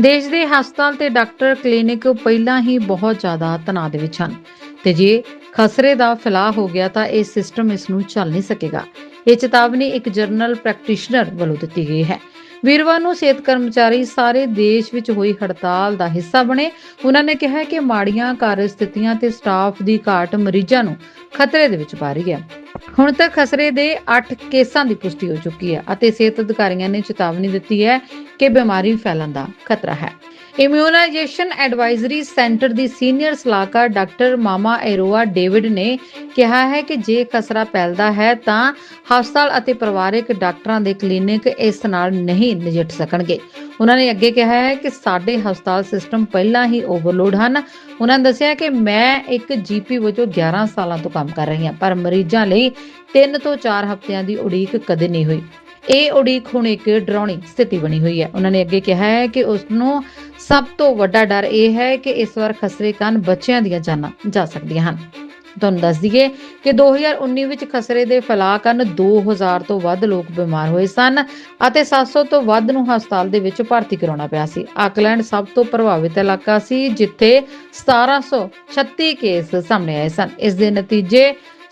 ਦੇਸ਼ ਦੇ ਹਸਪਤਾਲ ਤੇ ਡਾਕਟਰ ਕਲੀਨਿਕ ਪਹਿਲਾਂ ਹੀ ਬਹੁਤ ਜ਼ਿਆਦਾ ਤਣਾਅ ਦੇ ਵਿੱਚ ਹਨ। ਤੇ ਜੇ ਖਸਰੇ ਦਾ ਫੈਲਾਅ ਹੋ ਗਿਆ ਤਾਂ ਇਹ ਸਿਸਟਮ ਇਸ ਨੂੰ ਚੱਲ ਨਹੀਂ ਸਕੇਗਾ। ਇਹ ਚੇਤਾਵਨੀ ਇੱਕ ਜਰਨਲ ਪ੍ਰੈਕਟੀਸ਼ਨਰ ਵੱਲੋਂ ਦਿੱਤੀ ਗਈ ਹੈ। ਵੀਰਵਾਰ ਨੂੰ ਸਿਹਤ ਕਰਮਚਾਰੀ ਸਾਰੇ ਦੇਸ਼ ਵਿੱਚ ਹੋਈ ਹੜਤਾਲ ਦਾ ਹਿੱਸਾ ਬਣੇ। ਉਹਨਾਂ ਨੇ ਕਿਹਾ ਕਿ ਮਾੜੀਆਂ ਕਾਰਜ ਸਥਿਤੀਆਂ ਤੇ ਸਟਾਫ ਦੀ ਘਾਟ ਮਰੀਜ਼ਾਂ ਨੂੰ ਖਤਰੇ ਦੇ ਵਿੱਚ ਪਾ ਰਹੀ ਹੈ। ਹੁਣ ਤੱਕ ਖਸਰੇ ਦੇ 8 ਕੇਸਾਂ ਦੀ ਪੁਸ਼ਟੀ ਹੋ ਚੁੱਕੀ ਹੈ ਅਤੇ ਸਿਹਤ ਅਧਿਕਾਰੀਆਂ ਨੇ ਚੇਤਾਵਨੀ ਦਿੱਤੀ ਹੈ ਕਿ ਬਿਮਾਰੀ ਫੈਲਣ ਦਾ ਖਤਰਾ ਹੈ। ਇਮਿਊਨਾਈਜੇਸ਼ਨ ਐਡਵਾਈਜ਼ਰੀ ਸੈਂਟਰ ਦੀ ਸੀਨੀਅਰ ਸਲਾਹਕਾਰ ਡਾਕਟਰ ਮਾਮਾ ਐਰੋਆ ਡੇਵਿਡ ਨੇ ਕਿਹਾ ਹੈ ਕਿ ਜੇ ਖਸਰਾ ਫੈਲਦਾ ਹੈ ਤਾਂ ਹਸਪਤਾਲ ਅਤੇ ਪਰਿਵਾਰਕ ਡਾਕਟਰਾਂ ਦੇ ਕਲੀਨਿਕ ਇਸ ਨਾਲ ਨਹੀਂ ਨਜਿੱਠ ਸਕਣਗੇ। ਉਹਨਾਂ ਨੇ ਅੱਗੇ ਕਿਹਾ ਹੈ ਕਿ ਸਾਡੇ ਹਸਪਤਾਲ ਸਿਸਟਮ ਪਹਿਲਾਂ ਹੀ ਓਵਰਲੋਡ ਹਨ। ਉਹਨਾਂ ਨੇ ਦੱਸਿਆ ਕਿ ਮੈਂ ਇੱਕ ਜੀਪੀ ਵਜੋਂ 11 ਸਾਲਾਂ ਤੋਂ ਕੰਮ ਕਰ ਰਹੀ ਹਾਂ, ਪਰ ਮਰੀਜ਼ਾਂ ਲਈ 3 ਤੋਂ 4 ਹਫ਼ਤਿਆਂ ਦੀ ਉਡੀਕ ਕਦੇ ਨਹੀਂ ਹੋਈ। ਇਹ ਉਡੀਕ ਹੁਣ ਇੱਕ ਡਰਾਉਣੀ ਸਥਿਤੀ ਬਣੀ ਹੋਈ ਹੈ। ਉਹਨਾਂ ਨੇ ਅੱਗੇ ਕਿਹਾ ਹੈ ਕਿ ਉਸ ਨੂੰ ਸਭ ਤੋਂ ਵੱਡਾ ਡਰ ਇਹ ਹੈ ਕਿ ਇਸ ਵਾਰ ਖਸਰੇ ਕਾਰਨ ਬੱਚਿਆਂ ਦੀਆਂ ਜਾਨਾਂ ਜਾ ਸਕਦੀਆਂ ਹਨ। ਤੁਹਾਨੂੰ ਦੱਸ ਦਈਏ ਕਿ 2019 ਵਿੱਚ ਖਸਰੇ ਦੇ ਫੈਲਾਅ ਕਾਰਨ 2000 ਤੋਂ ਵੱਧ ਲੋਕ ਬਿਮਾਰ ਹੋਏ ਸਨ ਅਤੇ 700 ਤੋਂ ਵੱਧ ਨੂੰ ਹਸਪਤਾਲ ਦੇ ਵਿੱਚ ਭਰਤੀ ਕਰਾਉਣਾ ਪਿਆ ਸੀ। ਆਕਲੈਂਡ ਸਭ ਤੋਂ ਪ੍ਰਭਾਵਿਤ ਇਲਾਕਾ ਸੀ ਜਿੱਥੇ 1736 ਕੇਸ ਸਾਹਮਣੇ ਆਏ ਸਨ। ਇਸ ਦੇ ਨਤੀਜੇ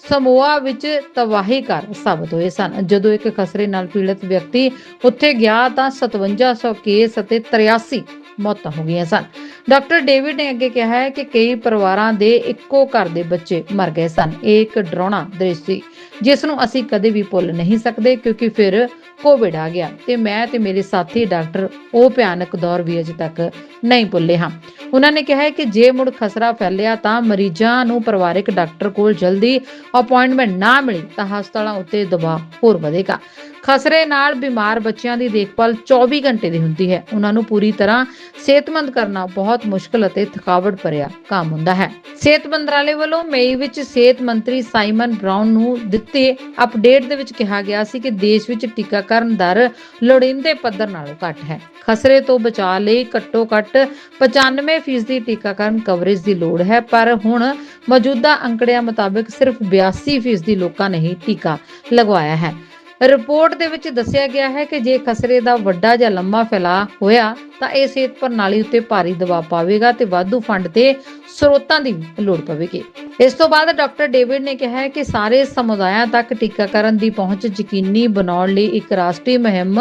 ਸਮੋਆ ਵਿੱਚ ਤਬਾਹੀ ਕਰ ਸਾਬਤ ਹੋਏ ਸਨ। ਜਦੋਂ ਇੱਕ ਖਸਰੇ ਨਾਲ ਪੀੜਤ ਵਿਅਕਤੀ ਉੱਥੇ ਗਿਆ ਤਾਂ 5700 ਕੇਸ ਅਤੇ 83 ਮੌਤਾਂ ਹੋ ਗਈਆਂ ਸਨ। ਡਾਕਟਰ ਡੇਵਿਡ ਨੇ ਅੱਗੇ ਕਿਹਾ ਹੈ ਕਿ ਕਈ ਪਰਿਵਾਰਾਂ ਦੇ ਇੱਕੋ ਘਰ ਦੇ ਬੱਚੇ ਮਰ ਗਏ ਸਨ। ਇਹ ਇੱਕ ਡਰਾਉਣਾ ਦ੍ਰਿਸ਼ ਸੀ, ਜਿਸ ਨੂੰ ਅਸੀਂ ਕਦੇ ਵੀ ਭੁੱਲ ਨਹੀਂ ਸਕਦੇ, ਕਿਉਂਕਿ ਫਿਰ ਕੋਵਿਡ ਆ ਗਿਆ ਤੇ ਮੈਂ ਤੇ ਮੇਰੇ ਸਾਥੀ ਡਾਕਟਰ ਉਹ ਭਿਆਨਕ ਦੌਰ ਵੀ ਅਜੇ ਤੱਕ ਨਹੀਂ ਭੁੱਲੇ ਹਾਂ। ਉਹਨਾਂ ਨੇ ਕਿਹਾ ਕਿ ਜੇ ਮੁੜ ਖਸਰਾ ਫੈਲਿਆ ਤਾਂ ਮਰੀਜ਼ਾਂ ਨੂੰ ਪਰਿਵਾਰਕ ਡਾਕਟਰ ਕੋਲ ਜਲਦੀ ਅਪਾਇੰਟਮੈਂਟ ਨਾ ਮਿਲੀ ਤਾਂ ਹਸਪਤਾਲਾਂ ਉੱਤੇ ਦਬਾਅ ਹੋਰ ਵਧੇਗਾ। ਖਸਰੇ ਨਾਲ ਬਿਮਾਰ ਬੱਚਿਆਂ ਦੀ ਦੇਖਭਾਲ 24 ਘੰਟੇ ਦੀ ਹੁੰਦੀ ਹੈ। ਉਹਨਾਂ ਨੂੰ ਪੂਰੀ ਤਰ੍ਹਾਂ ਸਿਹਤਮੰਦ ਕਰਨਾ ਬਹੁਤ ਮੁਸ਼ਕਲ ਅਤੇ ਥਕਾਵਟ ਭਰਿਆ ਕੰਮ ਹੁੰਦਾ ਹੈ। ਸਿਹਤ ਮੰਤਰਾਲੇ ਵੱਲੋਂ ਮਈ ਵਿੱਚ ਸਿਹਤ ਮੰਤਰੀ ਸਾਈਮਨ ਬ੍ਰਾਊਨ ਨੂੰ ਦਿੱਤੇ ਅਪਡੇਟ ਦੇ ਵਿੱਚ ਕਿਹਾ ਗਿਆ ਸੀ ਕਿ ਦੇਸ਼ ਵਿੱਚ ਟੀਕਾ ਟੀਕਾਕਰਨ ਦਰ ਲੋੜੀਂਦੇ ਪੱਧਰ ਨਾਲੋਂ ਘੱਟ ਹੈ। ਖਸਰੇ ਤੋਂ ਬਚਾਅ ਲਈ ਘੱਟੋ-ਘੱਟ 95% ਟੀਕਾਕਰਨ ਕਵਰੇਜ ਦੀ ਲੋੜ ਹੈ, ਪਰ ਹੁਣ ਮੌਜੂਦਾ ਅੰਕੜਿਆਂ ਮੁਤਾਬਕ ਸਿਰਫ 82% ਲੋਕਾਂ ਨੇ ਹੀ ਟੀਕਾ ਲਗਵਾਇਆ ਹੈ। ਰਿਪੋਰਟ ਦੇ ਵਿੱਚ ਦੱਸਿਆ ਗਿਆ ਹੈ ਕਿ ਜੇ ਖਸਰੇ ਦਾ ਵੱਡਾ ਜਾਂ ਲੰਮਾ ਫੈਲਾਅ ਹੋਇਆ, ਤਾਂ ਇਹ ਸਿਹਤ ਪ੍ਰਣਾਲੀ ਉੱਤੇ ਭਾਰੀ ਦਬਾਅ ਪਾਵੇਗਾ ਤੇ ਵਾਧੂ ਫੰਡ ਤੇ ਸਰੋਤਾਂ ਦੀ ਲੋੜ ਪਵੇਗੀ। ਇਸ ਤੋਂ ਬਾਅਦ ਡਾਕਟਰ ਡੇਵਿਡ ਨੇ ਕਿਹਾ ਕਿ ਸਾਰੇ ਸਮੁਦਾਇਆਂ ਤੱਕ ਟੀਕਾਕਰਨ ਦੀ ਪਹੁੰਚ ਯਕੀਨੀ ਬਣਾਉਣ ਲਈ ਇੱਕ ਰਾਸ਼ਟਰੀ ਮੁਹਿੰਮ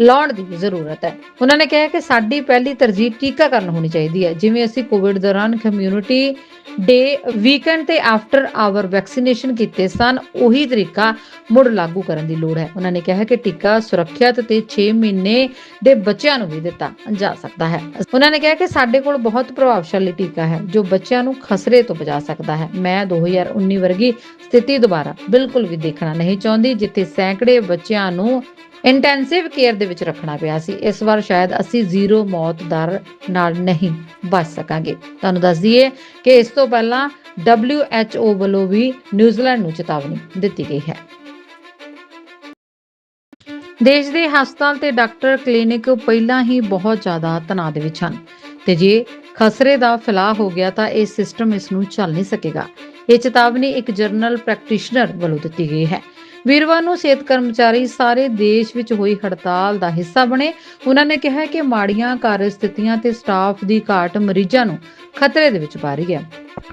ਲਾਉਣ ਦੀ ਜ਼ਰੂਰਤ ਹੈ। ਉਹਨਾਂ ਨੇ ਕਿਹਾ ਕਿ ਸਾਡੀ ਪਹਿਲੀ ਤਰਜੀਹ ਟੀਕਾਕਰਨ ਹੋਣੀ ਚਾਹੀਦੀ ਹੈ। ਜਿਵੇਂ ਅਸੀਂ ਕੋਵਿਡ ਦੌਰਾਨ ਕਮਿਊਨਿਟੀ ਡੇ ਵੀਕਐਂਡ ਤੇ ਆਫਟਰ ਆਵਰ ਵੈਕਸੀਨੇਸ਼ਨ ਕੀਤੇ ਸਨ, ਉਹੀ ਤਰੀਕਾ ਮੁੜ ਲਾਗੂ ਕਰਨ ਦੀ ਲੋੜ ਹੈ। ਉਹਨਾਂ ਨੇ ਕਿਹਾ ਕਿ ਟੀਕਾ ਸੁਰੱਖਿਅਤ ਤੇ 6 ਮਹੀਨੇ ਦੇ ਬੱਚਿਆਂ ਨੂੰ ਵੀ ਦਿੱਤਾ ਜਾ ਸਕਦਾ ਹੈ। ਉਹਨਾਂ ਨੇ ਕਿਹਾ ਕਿ ਸਾਡੇ ਕੋਲ ਬਹੁਤ ਪ੍ਰਭਾਵਸ਼ਾਲੀ ਟੀਕਾ ਹੈ, ਜੋ ਬੱਚਿਆਂ ਨੂੰ ਖਸਰੇ ਤੋਂ ਬਚਾ ਸਕਦਾ ਹੈ। ਮੈਂ 2019 ਵਰਗੀ ਸਥਿਤੀ ਦੁਬਾਰਾ ਬਿਲਕੁਲ ਵੀ ਦੇਖਣਾ ਨਹੀਂ ਚਾਹੁੰਦੀ, ਜਿੱਥੇ ਸੈਂਕੜੇ ਬੱਚਿਆਂ ਨੂੰ ਇੰਟੈਂਸਿਵ ਕੇਅਰ ਦੇ ਵਿੱਚ ਰੱਖਣਾ ਪਿਆ ਸੀ। ਇਸ ਵਾਰ ਸ਼ਾਇਦ ਅਸੀਂ ਜ਼ੀਰੋ ਮੌਤ ਦਰ ਨਾਲ ਨਹੀਂ ਬਚ ਸਕਾਂਗੇ। ਤੁਹਾਨੂੰ ਦੱਸ ਦਈਏ ਕਿ ਇਸ ਤੋਂ ਪਹਿਲਾਂ WHO ਵੱਲੋਂ ਵੀ ਨਿਊਜ਼ੀਲੈਂਡ ਨੂੰ ਚੇਤਾਵਨੀ ਦਿੱਤੀ ਗਈ ਹੈ। ਦੇਸ਼ ਦੇ ਹਸਪਤਾਲ ਤੇ ਡਾਕਟਰ ਕਲੀਨਿਕ ਪਹਿਲਾਂ ਹੀ ਬਹੁਤ ਜ਼ਿਆਦਾ ਤਣਾਅ ਦੇ ਵਿੱਚ ਹਨ। ਤੇ ਜੇ ਖਸਰੇ ਦਾ ਫੈਲਾਅ ਹੋ ਗਿਆ ਤਾਂ ਇਹ ਸਿਸਟਮ ਇਸ ਨੂੰ ਚੱਲ ਨਹੀਂ ਸਕੇਗਾ। ਇਹ ਚੇਤਾਵਨੀ ਇੱਕ ਜਰਨਲ ਪ੍ਰੈਕਟੀਸ਼ਨਰ ਵੱਲੋਂ ਦਿੱਤੀ ਗਈ ਹੈ। ਵੀਰਵਾਰ ਨੂੰ ਸਿਹਤ ਕਰਮਚਾਰੀ ਸਾਰੇ ਦੇਸ਼ ਵਿੱਚ ਹੋਈ ਹੜਤਾਲ ਦਾ ਹਿੱਸਾ ਬਣੇ। ਉਹਨਾਂ ਨੇ ਕਿਹਾ ਕਿ ਮਾੜੀਆਂ ਕਾਰਜ ਸਥਿਤੀਆਂ ਤੇ ਸਟਾਫ ਦੀ ਘਾਟ ਮਰੀਜ਼ਾਂ ਨੂੰ ਖਤਰੇ ਦੇ ਵਿੱਚ ਪਾ ਰਹੀ ਹੈ।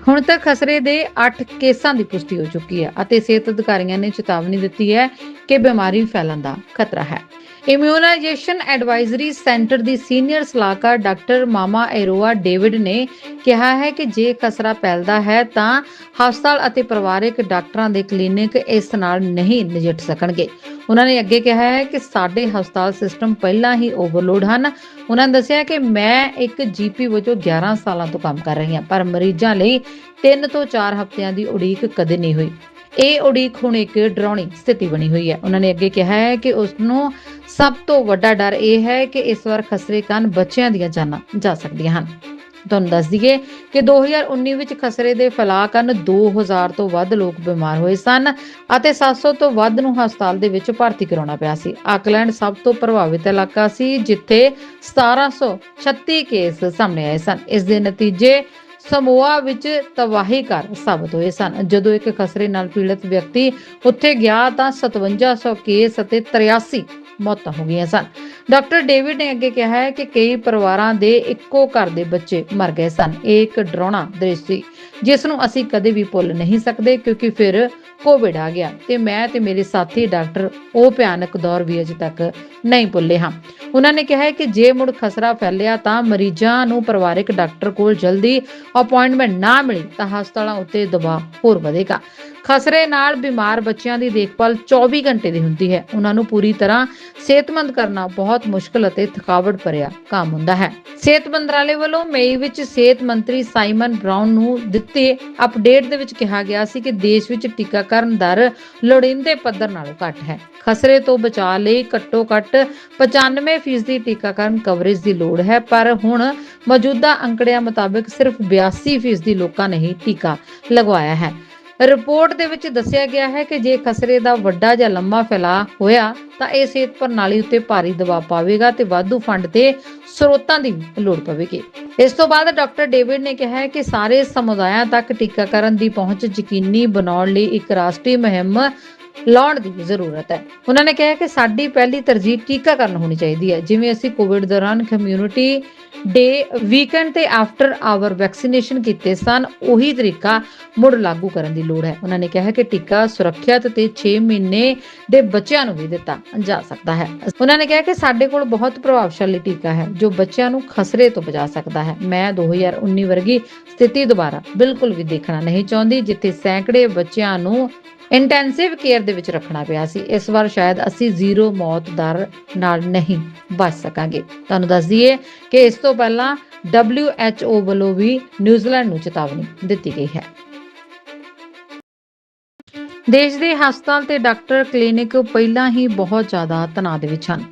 ਹੁਣ ਤੱਕ ਖਸਰੇ ਦੇ 8 ਕੇਸਾਂ ਦੀ ਪੁਸ਼ਟੀ ਹੋ ਚੁੱਕੀ ਹੈ ਅਤੇ ਸਿਹਤ ਅਧਿਕਾਰੀਆਂ ਨੇ ਚੇਤਾਵਨੀ ਦਿੱਤੀ ਹੈ ਕਿ ਬਿਮਾਰੀ ਫੈਲਣ ਦਾ ਖਤਰਾ ਹੈ। ਇਮਿਊਨਾਈਜੇਸ਼ਨ ਐਡਵਾਈਜ਼ਰੀ ਸੈਂਟਰ ਦੀ ਸੀਨੀਅਰ ਸਲਾਹਕਾਰ ਡਾਕਟਰ ਮਾਮਾ ਐਰੋਆ ਡੇਵਿਡ ਨੇ ਕਿਹਾ ਹੈ ਕਿ ਜੇ ਖਸਰਾ ਫੈਲਦਾ ਹੈ ਤਾਂ ਹਸਪਤਾਲ ਅਤੇ ਪਰਿਵਾਰਕ ਡਾਕਟਰਾਂ ਦੇ ਕਲੀਨਿਕ ਇਸ ਨਾਲ ਨਹੀਂ ਨਜਿੱਠ ਸਕਣਗੇ। ਉਹਨਾਂ ਨੇ ਅੱਗੇ ਕਿਹਾ ਹੈ ਕਿ ਸਾਡੇ ਹਸਪਤਾਲ ਸਿਸਟਮ ਪਹਿਲਾਂ ਹੀ ਓਵਰਲੋਡ ਹਨ। ਉਹਨਾਂ ਨੇ ਦੱਸਿਆ ਕਿ ਮੈਂ ਇੱਕ ਜੀਪੀ ਵਜੋਂ 11 ਸਾਲਾਂ ਤੋਂ ਕੰਮ ਕਰ ਰਹੀ ਹਾਂ, ਪਰ ਮਰੀਜ਼ਾਂ ਲਈ 3 ਤੋਂ 4 ਹਫ਼ਤਿਆਂ ਦੀ ਉਡੀਕ ਕਦੇ ਨਹੀਂ ਹੋਈ। ਇਹ ਉਡੀਕ ਹੁਣ ਇੱਕ ਡਰਾਉਣੀ ਸਥਿਤੀ ਬਣੀ ਹੋਈ ਹੈ। ਉਹਨਾਂ ਨੇ ਅੱਗੇ ਕਿਹਾ ਹੈ ਕਿ ਉਸ ਨੂੰ ਸਭ ਤੋਂ ਵੱਡਾ ਡਰ ਇਹ ਹੈ ਕਿ ਇਸ ਵਾਰ ਖਸਰੇ ਕਾਰਨ ਬੱਚਿਆਂ ਦੀਆਂ ਜਾਨਾਂ ਜਾ ਸਕਦੀਆਂ ਹਨ। ਤੁਹਾਨੂੰ ਦੱਸ ਦਈਏ ਕਿ 2019 ਵਿੱਚ ਖਸਰੇ ਦੇ ਫੈਲਾਅ ਕਾਰਨ 2000 ਤੋਂ ਵੱਧ ਲੋਕ ਬਿਮਾਰ ਹੋਏ ਸਨ ਅਤੇ 700 ਤੋਂ ਵੱਧ ਨੂੰ ਹਸਪਤਾਲ ਦੇ ਵਿੱਚ ਭਰਤੀ ਕਰਾਉਣਾ ਪਿਆ ਸੀ। ਆਕਲੈਂਡ ਸਭ ਤੋਂ ਪ੍ਰਭਾਵਿਤ ਇਲਾਕਾ ਸੀ, ਜਿੱਥੇ 1736 ਕੇਸ ਸਾਹਮਣੇ ਆਏ ਸਨ। ਇਸ ਦੇ ਨਤੀਜੇ ਸਮੋਆ ਵਿੱਚ ਤਬਾਹੀ ਕਰ ਸਾਬਤ ਹੋਏ ਸਨ। ਜਦੋਂ ਇੱਕ ਖਸਰੇ ਨਾਲ ਪੀੜਤ ਵਿਅਕਤੀ ਉੱਥੇ ਗਿਆ ਤਾਂ 5700 ਕੇਸ ਅਤੇ 83 ਮੌਤਾਂ ਹੋ ਗਈਆਂ ਸਨ। ਡਾਕਟਰ ਡੇਵਿਡ ਨੇ ਅੱਗੇ ਕਿਹਾ ਹੈ ਕਿ ਕਈ ਪਰਿਵਾਰਾਂ ਦੇ ਇੱਕੋ ਘਰ ਦੇ ਬੱਚੇ ਮਰ ਗਏ ਸਨ। ਇਹ ਇੱਕ ਡਰਾਉਣਾ ਦ੍ਰਿਸ਼ ਸੀ, ਜਿਸ ਨੂੰ ਅਸੀਂ ਕਦੇ ਵੀ ਭੁੱਲ ਨਹੀਂ ਸਕਦੇ, ਕਿਉਂਕਿ ਫਿਰ ਕੋਵਿਡ ਆ ਗਿਆ ਤੇ ਮੈਂ ਤੇ ਮੇਰੇ ਸਾਥੀ ਡਾਕਟਰ ਉਹ ਭਿਆਨਕ ਦੌਰ ਵੀ ਅਜੇ ਤੱਕ ਨਹੀਂ ਭੁੱਲੇ ਹਾਂ। ਉਹਨਾਂ ਨੇ ਕਿਹਾ ਹੈ ਕਿ ਜੇ ਮੁੜ ਖਸਰਾ ਫੈਲਿਆ ਤਾਂ ਮਰੀਜ਼ਾਂ ਨੂੰ ਪਰਿਵਾਰਕ ਡਾਕਟਰ ਕੋਲ ਜਲਦੀ ਅਪਾਇੰਟਮੈਂਟ ਨਾ ਮਿਲੀ ਤਾਂ ਹਸਪਤਾਲਾਂ ਉੱਤੇ ਦਬਾਅ ਹੋਰ ਵਧੇਗਾ। ਖਸਰੇ ਨਾਲ ਬਿਮਾਰ ਬੱਚਿਆਂ ਦੀ ਦੇਖਭਾਲ 24 ਘੰਟੇ ਦੀ ਹੁੰਦੀ ਹੈ। ਉਹਨਾਂ ਨੂੰ ਪੂਰੀ ਤਰ੍ਹਾਂ ਸਿਹਤਮੰਦ ਕਰਨਾ ਬਹੁਤ ਮੁਸ਼ਕਲ ਅਤੇ ਥਕਾਵਟ ਭਰਿਆ ਕੰਮ ਹੁੰਦਾ ਹੈ। ਸਿਹਤ ਮੰਤਰਾਲੇ ਵੱਲੋਂ ਮਈ ਵਿੱਚ ਸਿਹਤ ਮੰਤਰੀ ਸਾਈਮਨ ਬ੍ਰਾਊਨ ਨੂੰ ਦਿੱਤੇ ਅਪਡੇਟ ਦੇ ਵਿੱਚ ਕਿਹਾ ਗਿਆ ਸੀ ਕਿ ਦੇਸ਼ ਵਿੱਚ ਟੀਕਾਕਰਨ ਕਰਨ ਦਰ ਲੋੜੀਂਦੇ ਪੱਧਰ ਨਾਲੋਂ ਘੱਟ ਹੈ। ਖਸਰੇ ਤੋਂ ਬਚਾਅ ਲਈ ਘੱਟੋ-ਘੱਟ 95% ਟੀਕਾਕਰਨ ਕਵਰੇਜ ਦੀ ਲੋੜ ਹੈ, ਪਰ ਹੁਣ ਮੌਜੂਦਾ ਅੰਕੜਿਆਂ ਮੁਤਾਬਕ ਸਿਰਫ 82% ਲੋਕਾਂ ਨੇ ਹੀ ਟੀਕਾ ਲਗਵਾਇਆ ਹੈ। ਰਿਪੋਰਟ ਦੇ ਵਿੱਚ ਦੱਸਿਆ ਗਿਆ ਹੈ ਕਿ ਜੇ ਖਸਰੇ ਦਾ ਵੱਡਾ ਜਾਂ ਲੰਮਾ ਫੈਲਾਅ ਹੋਇਆ, ਤਾਂ ਇਹ ਸਿਹਤ ਪ੍ਰਣਾਲੀ ਉੱਤੇ ਭਾਰੀ ਦਬਾਅ ਪਾਵੇਗਾ ਤੇ ਵਾਧੂ ਫੰਡ ਤੇ ਸਰੋਤਾਂ ਦੀ ਲੋੜ ਪਵੇਗੀ। ਇਸ ਤੋਂ ਬਾਅਦ ਡਾਕਟਰ ਡੇਵਿਡ ਨੇ ਕਿਹਾ ਕਿ ਸਾਰੇ ਸਮੁਦਾਇਆਂ ਤੱਕ ਟੀਕਾਕਰਨ ਦੀ ਪਹੁੰਚ ਯਕੀਨੀ ਬਣਾਉਣ ਲਈ ਇੱਕ ਰਾਸ਼ਟਰੀ ਮੁਹਿੰਮ ਲਾਉਣ ਦੀ ਜ਼ਰੂਰਤ ਹੈ। ਉਹਨਾਂ ਨੇ ਕਿਹਾ ਕਿ ਸਾਡੀ ਪਹਿਲੀ ਤਰਜੀਹ ਟੀਕਾਕਰਨ ਹੋਣੀ ਚਾਹੀਦੀ ਹੈ। ਜਿਵੇਂ ਅਸੀਂ ਕੋਵਿਡ ਦੌਰਾਨ ਕਮਿਊਨਿਟੀ ਡੇ ਵੀਕਐਂਡ ਤੇ ਆਫਟਰ ਆਵਰ ਵੈਕਸੀਨੇਸ਼ਨ ਕੀਤੇ ਸਨ, ਉਹੀ ਤਰੀਕਾ ਮੁੜ ਲਾਗੂ ਕਰਨ ਦੀ ਲੋੜ ਹੈ। ਉਹਨਾਂ ਨੇ ਕਿਹਾ ਕਿ ਟੀਕਾ ਸੁਰੱਖਿਅਤ ਤੇ 6 ਮਹੀਨੇ ਦੇ ਬੱਚਿਆਂ ਨੂੰ ਵੀ ਦਿੱਤਾ ਜਾ ਸਕਦਾ ਹੈ। ਉਹਨਾਂ ਨੇ ਕਿਹਾ ਕਿ ਸਾਡੇ ਕੋਲ ਬਹੁਤ ਪ੍ਰਭਾਵਸ਼ਾਲੀ ਟੀਕਾ ਹੈ, ਜੋ ਬੱਚਿਆਂ ਨੂੰ ਖਸਰੇ ਤੋਂ ਬਚਾ ਸਕਦਾ ਹੈ। ਮੈਂ 2019 ਵਰਗੀ ਸਥਿਤੀ ਦੁਬਾਰਾ ਬਿਲਕੁਲ ਵੀ ਦੇਖਣਾ ਨਹੀਂ ਚਾਹੁੰਦੀ, ਜਿੱਥੇ ਸੈਂਕੜੇ ਬੱਚਿਆਂ ਨੂੰ ਇੰਟੈਂਸਿਵ ਕੇਅਰ ਦੇ ਵਿੱਚ ਰੱਖਣਾ ਪਿਆ ਸੀ। ਇਸ ਵਾਰ ਸ਼ਾਇਦ ਅਸੀਂ ਜ਼ੀਰੋ ਮੌਤ ਦਰ ਨਾਲ ਨਹੀਂ ਬਚ ਸਕਾਂਗੇ। ਤੁਹਾਨੂੰ ਦੱਸ ਦਈਏ ਕਿ ਇਸ ਤੋਂ ਪਹਿਲਾਂ WHO ਵੱਲੋਂ ਵੀ ਨਿਊਜ਼ੀਲੈਂਡ ਨੂੰ ਚੇਤਾਵਨੀ ਦਿੱਤੀ ਗਈ ਹੈ। ਦੇਸ਼ ਦੇ ਹਸਪਤਾਲ ਤੇ ਡਾਕਟਰ ਕਲੀਨਿਕ ਪਹਿਲਾਂ ਹੀ ਬਹੁਤ ਜ਼ਿਆਦਾ ਤਣਾਅ ਦੇ ਵਿੱਚ ਹਨ।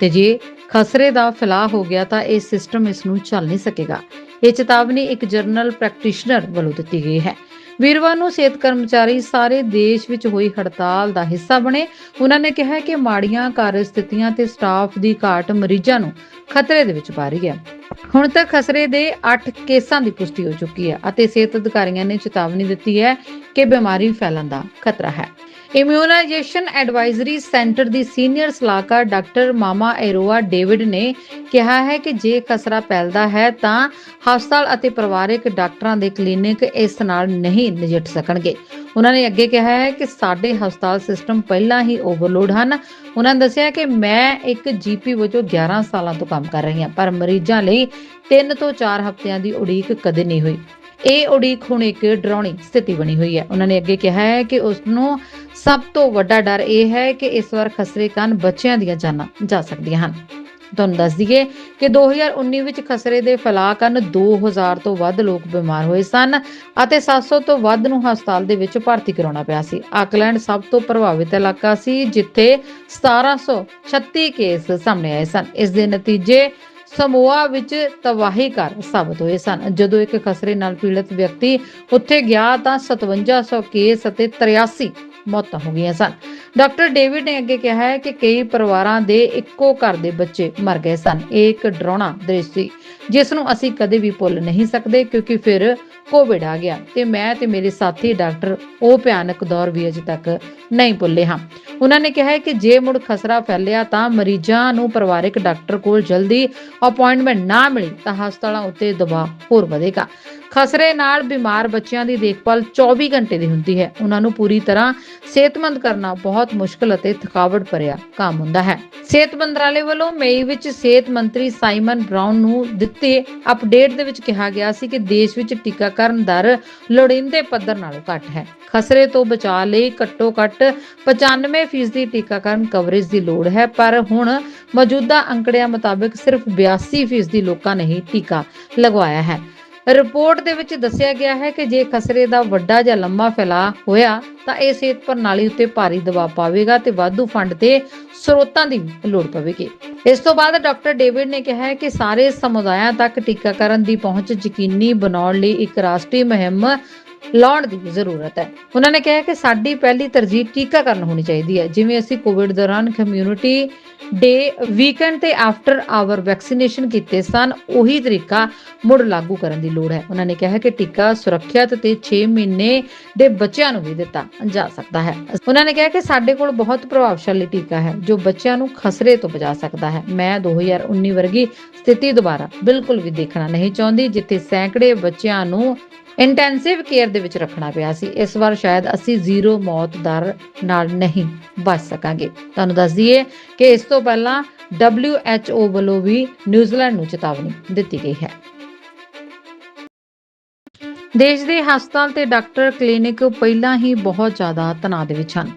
ਤੇ ਜੇ ਖਸਰੇ ਦਾ ਫੈਲਾਅ ਹੋ ਗਿਆ ਤਾਂ ਇਹ ਸਿਸਟਮ ਇਸ ਨੂੰ ਚੱਲ ਨਹੀਂ ਸਕੇਗਾ। ਇਹ ਚੇਤਾਵਨੀ ਇੱਕ ਜਰਨਲ ਪ੍ਰੈਕਟੀਸ਼ਨਰ ਵੱਲੋਂ ਦਿੱਤੀ ਗਈ ਹੈ। ਵੀਰਵਾਰ ਨੂੰ ਸਿਹਤ ਕਰਮਚਾਰੀ ਸਾਰੇ ਦੇਸ਼ ਵਿੱਚ ਹੋਈ ਹੜਤਾਲ ਦਾ ਹਿੱਸਾ ਬਣੇ। ਉਹਨਾਂ ਨੇ ਕਿਹਾ ਕਿ ਮਾੜੀਆਂ ਕਾਰਜ ਸਥਿਤੀਆਂ ਤੇ ਸਟਾਫ ਦੀ ਘਾਟ ਮਰੀਜ਼ਾਂ ਨੂੰ ਖਤਰੇ ਦੇ ਵਿੱਚ ਪਾ ਰਹੀ ਹੈ। ਹੁਣ ਤੱਕ ਖਸਰੇ ਦੇ 8 ਕੇਸਾਂ ਦੀ ਪੁਸ਼ਟੀ ਹੋ ਚੁੱਕੀ ਹੈ ਅਤੇ ਸਿਹਤ ਅਧਿਕਾਰੀਆਂ ਨੇ ਚੇਤਾਵਨੀ ਦਿੱਤੀ ਹੈ ਕਿ ਬਿਮਾਰੀ ਫੈਲਣ ਦਾ ਖਤਰਾ ਹੈ। ਇਮਿਊਨਾਈਜੇਸ਼ਨ ਐਡਵਾਈਜ਼ਰੀ ਸੈਂਟਰ ਦੀ ਸੀਨੀਅਰ ਸਲਾਹਕਾਰ ਡਾਕਟਰ ਮਾਮਾ ਐਰੋਆ ਡੇਵਿਡ ਨੇ ਕਿਹਾ ਹੈ ਕਿ ਜੇ ਖਸਰਾ ਫੈਲਦਾ ਹੈ ਤਾਂ ਹਸਪਤਾਲ ਅਤੇ ਪਰਿਵਾਰਕ ਡਾਕਟਰਾਂ ਦੇ ਕਲੀਨਿਕ ਇਸ ਨਾਲ ਨਹੀਂ ਨਜਿੱਠ ਸਕਣਗੇ। ਉਹਨਾਂ ਨੇ ਅੱਗੇ ਕਿਹਾ ਹੈ ਕਿ ਸਾਡੇ ਹਸਪਤਾਲ ਸਿਸਟਮ ਪਹਿਲਾਂ ਹੀ ਓਵਰਲੋਡ ਹਨ। ਉਹਨਾਂ ਨੇ ਦੱਸਿਆ ਕਿ ਮੈਂ ਇੱਕ ਜੀਪੀ ਵਜੋਂ 11 ਸਾਲਾਂ ਤੋਂ ਕੰਮ ਕਰ ਰਹੀ ਹਾਂ, ਪਰ ਮਰੀਜ਼ਾਂ ਲਈ 3 ਤੋਂ 4 ਹਫ਼ਤਿਆਂ ਦੀ ਉਡੀਕ ਕਦੇ ਨਹੀਂ ਹੋਈ। ਇਹ ਉਡੀਕ ਹੁਣ ਇੱਕ ਡਰਾਉਣੀ ਸਥਿਤੀ ਬਣੀ ਹੋਈ ਹੈ। ਉਹਨਾਂ ਨੇ ਅੱਗੇ ਕਿਹਾ ਹੈ ਕਿ ਉਸ ਨੂੰ ਸਭ ਤੋਂ ਵੱਡਾ ਡਰ ਇਹ ਹੈ ਕਿ ਇਸ ਵਾਰ ਖਸਰੇ ਕਾਰਨ ਬੱਚਿਆਂ ਦੀਆਂ ਜਾਨਾਂ ਜਾ ਸਕਦੀਆਂ ਹਨ। ਤੁਹਾਨੂੰ ਦੱਸ ਦਈਏ ਕਿ 2019 ਵਿੱਚ ਖਸਰੇ ਦੇ ਫੈਲਾਅ ਕਾਰਨ 2000 ਤੋਂ ਵੱਧ ਲੋਕ ਬਿਮਾਰ ਹੋਏ ਸਨ ਅਤੇ 700 ਤੋਂ ਵੱਧ ਨੂੰ ਹਸਪਤਾਲ ਦੇ ਵਿੱਚ ਭਰਤੀ ਕਰਾਉਣਾ ਪਿਆ ਸੀ। ਆਕਲੈਂਡ ਸਭ ਤੋਂ ਪ੍ਰਭਾਵਿਤ ਇਲਾਕਾ ਸੀ, ਜਿੱਥੇ 1736 ਕੇਸ ਸਾਹਮਣੇ ਆਏ ਸਨ। ਇਸ ਦੇ ਨਤੀਜੇ ਸਮੋਆ ਵਿੱਚ ਤਬਾਹੀ ਕਰ ਸਾਬਤ ਹੋਏ ਸਨ। ਜਦੋਂ ਇੱਕ ਖਸਰੇ ਨਾਲ ਪੀੜਤ ਵਿਅਕਤੀ ਉੱਥੇ ਗਿਆ ਤਾਂ 5700 ਕੇਸ ਅਤੇ 83 ਮੌਤਾਂ ਹੋ ਗਈਆਂ ਸਨ। ਡਾਕਟਰ ਡੇਵਿਡ ਨੇ ਅੱਗੇ ਕਿਹਾ ਹੈ ਕਿ ਕਈ ਪਰਿਵਾਰਾਂ ਦੇ ਇੱਕੋ ਘਰ ਦੇ ਬੱਚੇ ਮਰ ਗਏ ਸਨ। ਇਹ ਇੱਕ ਡਰਾਉਣਾ ਦ੍ਰਿਸ਼ ਸੀ, ਜਿਸ ਨੂੰ ਅਸੀਂ ਕਦੇ ਵੀ ਭੁੱਲ ਨਹੀਂ ਸਕਦੇ, ਕਿਉਂਕਿ ਫਿਰ ਕੋਵਿਡ ਆ ਗਿਆ ਤੇ ਮੈਂ ਤੇ ਮੇਰੇ ਸਾਥੀ ਡਾਕਟਰ ਉਹ ਭਿਆਨਕ ਦੌਰ ਵੀ ਅਜੇ ਤੱਕ ਨਹੀਂ ਭੁੱਲੇ ਹਾਂ। ਉਹਨਾਂ ਨੇ ਕਿਹਾ ਹੈ ਕਿ ਜੇ ਮੁੜ ਖਸਰਾ ਫੈਲਿਆ ਤਾਂ ਮਰੀਜ਼ਾਂ ਨੂੰ ਪਰਿਵਾਰਕ ਡਾਕਟਰ ਕੋਲ ਜਲਦੀ ਅਪਾਇੰਟਮੈਂਟ ਨਾ ਮਿਲੀ ਤਾਂ ਹਸਪਤਾਲਾਂ ਉੱਤੇ ਦਬਾਅ ਹੋਰ ਵਧੇਗਾ। ਖਸਰੇ ਨਾਲ ਬਿਮਾਰ ਬੱਚਿਆਂ ਦੀ ਦੇਖਭਾਲ 24 ਘੰਟੇ ਦੀ ਹੁੰਦੀ ਹੈ। ਉਹਨਾਂ ਨੂੰ ਪੂਰੀ ਤਰ੍ਹਾਂ ਸਿਹਤਮੰਦ ਕਰਨਾ ਬਹੁਤ ਮੁਸ਼ਕਲ ਅਤੇ ਥਕਾਵਟ ਭਰਿਆ ਕੰਮ ਹੁੰਦਾ ਹੈ। ਸਿਹਤ ਮੰਤਰਾਲੇ ਵੱਲੋਂ ਮਈ ਵਿੱਚ ਸਿਹਤ ਮੰਤਰੀ ਸਾਈਮਨ ਬ੍ਰਾਊਨ ਨੂੰ ਦਿੱਤੇ ਅਪਡੇਟ ਦੇ ਵਿੱਚ ਕਿਹਾ ਗਿਆ ਸੀ ਕਿ ਦੇਸ਼ ਵਿੱਚ ਟੀਕਾਕਰਨ ਦਰ ਲੋੜੀਂਦੇ ਪੱਧਰ ਨਾਲੋਂ ਘੱਟ ਹੈ। ਖਸਰੇ ਤੋਂ ਬਚਾਅ ਲਈ ਘੱਟੋ-ਘੱਟ 95% ਦੀ ਟੀਕਾਕਰਨ ਕਵਰੇਜ ਦੀ ਲੋੜ ਹੈ, ਪਰ ਹੁਣ ਮੌਜੂਦਾ ਅੰਕੜਿਆਂ ਮੁਤਾਬਕ ਸਿਰਫ 82% ਲੋਕਾਂ ਨੇ ਹੀ ਟੀਕਾ ਲਗਵਾਇਆ ਹੈ। ਰਿਪੋਰਟ ਦੇ ਵਿੱਚ ਦੱਸਿਆ ਗਿਆ ਹੈ ਕਿ ਜੇ ਖਸਰੇ ਦਾ ਵੱਡਾ ਜਾਂ ਲੰਮਾ ਫੈਲਾਅ ਹੋਇਆ, ਤਾਂ ਇਹ ਸਿਹਤ ਪ੍ਰਣਾਲੀ ਉੱਤੇ ਭਾਰੀ ਦਬਾਅ ਪਾਵੇਗਾ ਤੇ ਵਾਧੂ ਫੰਡ ਤੇ ਸਰੋਤਾਂ ਦੀ ਲੋੜ ਪਵੇਗੀ। ਇਸ ਤੋਂ ਬਾਅਦ ਡਾਕਟਰ ਡੇਵਿਡ ਨੇ ਕਿਹਾ ਹੈ ਕਿ ਸਾਰੇ ਸਮੁਦਾਇਆਂ ਤੱਕ ਟੀਕਾਕਰਨ ਦੀ ਪਹੁੰਚ ਯਕੀਨੀ ਬਣਾਉਣ ਲਈ ਇੱਕ ਰਾਸ਼ਟਰੀ ਮੁਹਿੰਮ ਲਾਉਣ ਦੀ ਜ਼ਰੂਰਤ ਹੈ। ਉਹਨਾਂ ਨੇ ਕਿਹਾ ਕਿ ਸਾਡੀ ਪਹਿਲੀ ਤਰਜੀਹ ਟੀਕਾਕਰਨ ਹੋਣੀ ਚਾਹੀਦੀ ਹੈ। ਜਿਵੇਂ ਅਸੀਂ ਕੋਵਿਡ ਦੌਰਾਨ ਕਮਿਊਨਿਟੀ ਡੇ ਵੀਕਐਂਡ ਤੇ ਆਫਟਰ ਆਵਰ ਵੈਕਸੀਨੇਸ਼ਨ ਕੀਤੇ ਸਨ, ਉਹੀ ਤਰੀਕਾ ਮੁੜ ਲਾਗੂ ਕਰਨ ਦੀ ਲੋੜ ਹੈ। ਉਹਨਾਂ ਨੇ ਕਿਹਾ ਕਿ ਟੀਕਾ ਸੁਰੱਖਿਅਤ ਤੇ 6 ਮਹੀਨੇ ਦੇ ਬੱਚਿਆਂ ਨੂੰ ਵੀ ਦਿੱਤਾ ਜਾ ਸਕਦਾ ਹੈ। ਉਹਨਾਂ ਨੇ ਕਿਹਾ ਕਿ ਸਾਡੇ ਕੋਲ ਬਹੁਤ ਪ੍ਰਭਾਵਸ਼ਾਲੀ ਟੀਕਾ ਹੈ, ਜੋ ਬੱਚਿਆਂ ਨੂੰ ਖਸਰੇ ਤੋਂ ਬਚਾ ਸਕਦਾ ਹੈ। ਮੈਂ 2019 ਵਰਗੀ ਸਥਿਤੀ ਦੁਬਾਰਾ ਬਿਲਕੁਲ ਵੀ ਦੇਖਣਾ ਨਹੀਂ ਚਾਹੁੰਦੀ, ਜਿੱਥੇ ਸੈਂਕੜੇ ਬੱਚਿਆਂ ਨੂੰ ਇੰਟੈਂਸਿਵ ਕੇਅਰ ਦੇ ਵਿੱਚ ਰੱਖਣਾ ਪਿਆ ਸੀ। ਇਸ ਵਾਰ ਸ਼ਾਇਦ ਅਸੀਂ ਜ਼ੀਰੋ ਮੌਤ ਦਰ ਨਾਲ ਨਹੀਂ ਬਚ ਸਕਾਂਗੇ। ਤੁਹਾਨੂੰ ਦੱਸ ਦਈਏ ਕਿ ਇਸ ਤੋਂ ਪਹਿਲਾਂ WHO ਵੱਲੋਂ ਵੀ ਨਿਊਜ਼ੀਲੈਂਡ ਨੂੰ ਚੇਤਾਵਨੀ ਦਿੱਤੀ ਗਈ ਹੈ। ਦੇਸ਼ ਦੇ ਹਸਪਤਾਲ ਤੇ ਡਾਕਟਰ ਕਲੀਨਿਕ ਪਹਿਲਾਂ ਹੀ ਬਹੁਤ ਜ਼ਿਆਦਾ ਤਣਾਅ ਦੇ ਵਿੱਚ ਹਨ।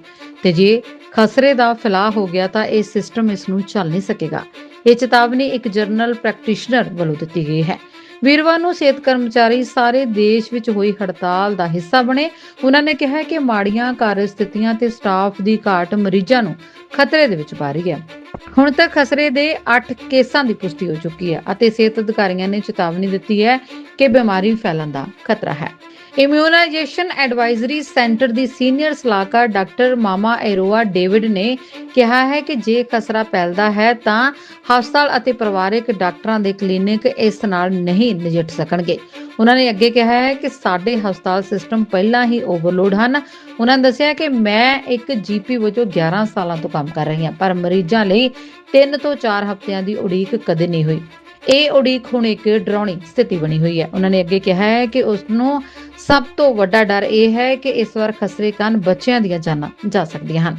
ਤੇ ਜੇ ਖਸਰੇ ਦਾ ਫੈਲਾਅ ਹੋ ਗਿਆ ਤਾਂ ਇਹ ਸਿਸਟਮ ਇਸ ਨੂੰ ਚੱਲ ਨਹੀਂ ਸਕੇਗਾ। ਇਹ ਚੇਤਾਵਨੀ ਇੱਕ ਜਰਨਲ ਪ੍ਰੈਕਟੀਸ਼ਨਰ ਵੱਲੋਂ ਦਿੱਤੀ ਗਈ ਹੈ। ਵੀਰਵਾਰ ਨੂੰ ਸਿਹਤ ਕਰਮਚਾਰੀ ਸਾਰੇ ਦੇਸ਼ ਵਿੱਚ ਹੋਈ ਹੜਤਾਲ ਦਾ ਹਿੱਸਾ ਬਣੇ। ਉਹਨਾਂ ਨੇ ਕਿਹਾ ਕਿ ਮਾੜੀਆਂ ਕਾਰਜ ਸਥਿਤੀਆਂ ਤੇ ਸਟਾਫ ਦੀ ਘਾਟ ਮਰੀਜ਼ਾਂ ਨੂੰ ਖਤਰੇ ਦੇ ਵਿੱਚ ਪਾ ਰਹੀ ਹੈ। ਹੁਣ ਤੱਕ ਖਸਰੇ ਦੇ 8 ਕੇਸਾਂ ਦੀ ਪੁਸ਼ਟੀ ਹੋ ਚੁੱਕੀ ਹੈ ਅਤੇ ਸਿਹਤ ਅਧਿਕਾਰੀਆਂ ਨੇ ਚੇਤਾਵਨੀ ਦਿੱਤੀ ਹੈ ਕਿ ਬਿਮਾਰੀ ਫੈਲਣ ਦਾ ਖਤਰਾ ਹੈ। ਇਮਿਊਨਾਈਜੇਸ਼ਨ ਐਡਵਾਈਜ਼ਰੀ ਸੈਂਟਰ ਦੀ ਸੀਨੀਅਰ ਸਲਾਹਕਾਰ ਡਾਕਟਰ ਮਾਮਾ ਐਰੋਆ ਡੇਵਿਡ ਨੇ ਕਿਹਾ ਹੈ ਕਿ ਜੇ ਖਸਰਾ ਫੈਲਦਾ ਹੈ ਤਾਂ ਹਸਪਤਾਲ ਅਤੇ ਪਰਿਵਾਰਕ ਡਾਕਟਰਾਂ ਦੇ ਕਲੀਨਿਕ ਇਸ ਨਾਲ ਨਹੀਂ ਨਜਿੱਠ ਸਕਣਗੇ। ਉਹਨਾਂ ਨੇ ਅੱਗੇ ਕਿਹਾ ਹੈ ਕਿ ਸਾਡੇ ਹਸਪਤਾਲ ਸਿਸਟਮ ਪਹਿਲਾਂ ਹੀ ਓਵਰਲੋਡ ਹਨ। ਉਹਨਾਂ ਨੇ ਦੱਸਿਆ ਕਿ ਮੈਂ ਇੱਕ ਜੀਪੀ ਵਜੋਂ 11 ਸਾਲਾਂ ਤੋਂ ਕੰਮ ਕਰ ਰਹੀ ਹਾਂ, ਪਰ ਮਰੀਜ਼ਾਂ ਲਈ 3 ਤੋਂ 4 ਹਫ਼ਤਿਆਂ ਦੀ ਉਡੀਕ ਕਦੇ ਨਹੀਂ ਹੋਈ। ਇਹ ਉਡੀਕ ਹੁਣ ਇੱਕ ਡਰਾਉਣੀ ਸਥਿਤੀ ਬਣੀ ਹੋਈ ਹੈ। ਉਹਨਾਂ ਨੇ ਅੱਗੇ ਕਿਹਾ ਹੈ ਕਿ ਉਸ ਨੂੰ ਸਭ ਤੋਂ ਵੱਡਾ ਡਰ ਇਹ ਹੈ ਕਿ ਇਸ ਵਾਰ ਖਸਰੇ ਕਾਰਨ ਬੱਚਿਆਂ ਦੀਆਂ ਜਾਨਾਂ ਜਾ ਸਕਦੀਆਂ ਹਨ।